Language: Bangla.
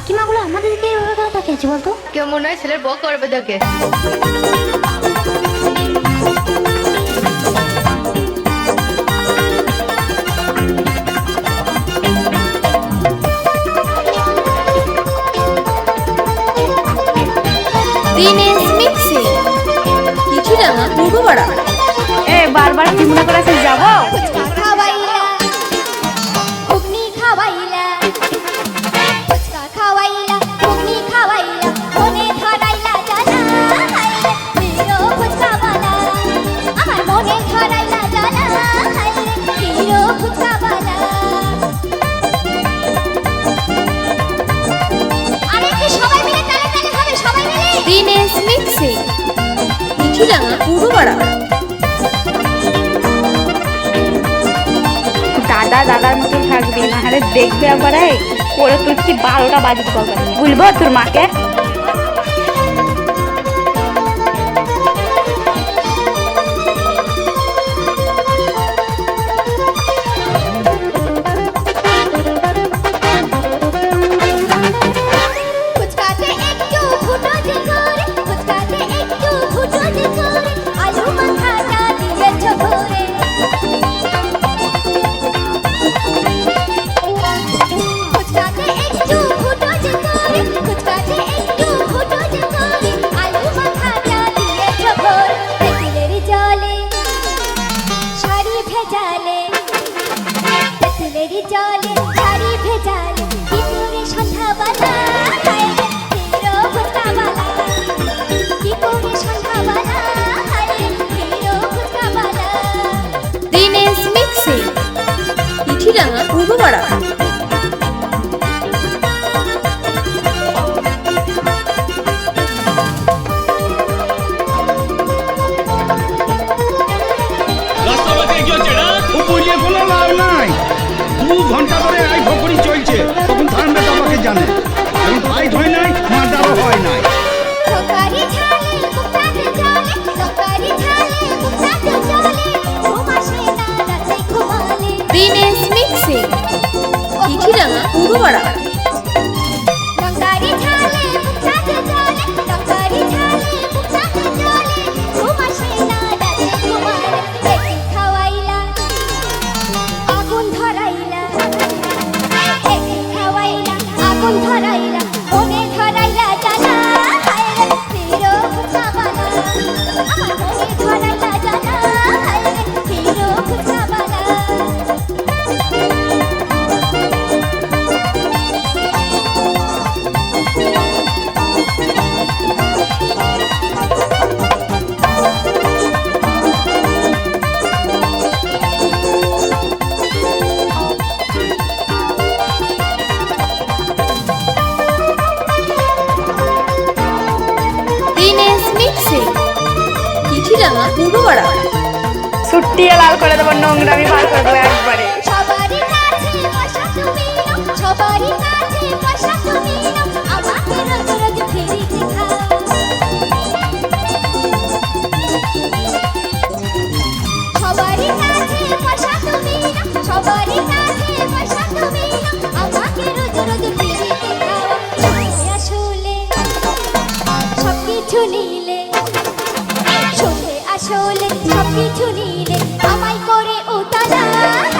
কাকিমাগুলো আমাদেরকে এভাবে কেন তাকিয়েছে বলতো? কেউ মনে হয়? ছেলের বউ করবে তোকে। দিনেশ মিক্সি চিঠিডাঙ্গা পূর্বপাড়া এ বারবার কি মনে করে যাব? চিঠিডাঙ্গা পূর্বপাড়া দাদা দাদার মতন থাকবি না হলে দেখবে আবার ওরে তুই কি বারোটা পারবে বলব তোর মাকে? ফুচকাওয়ালা। কি জলে সন্ধ্যাবেলা ভেজালে রে, সন্ধ্যা ফুচকাওয়ালা। দিনেশ মিক্সি পূর্বপাড়া দু ঘণ্টা ধরে এই ফকরি চলছে তখন তো আমাকে জানে। আমি ফাইট হয় নাই মাদারও হয় নাই। সরকারি মিক্সিং। মুক্তাতে জলে, সরকারি คนเธอใดใด চিঠিডাঙ্গা পূর্বপাড়া ছুট্টিয়ে লাল করে দেবো নোংরামি বার করে দেবো একবারে সবারই কাছে পয়সা তুমি সবারই কাছে পয়সা তুমি আমাকে রোজ রোজ ফিরিতে খাও। সবারই কাছে পয়সা তুমি সবারই কাছে পয়সা তুমি আমাকে রোজ রোজ ফিরিতে খাও। আসলে সবকিছু নিলে শুনে ছাপি সবকিছু নিলে আমায় করে উতালা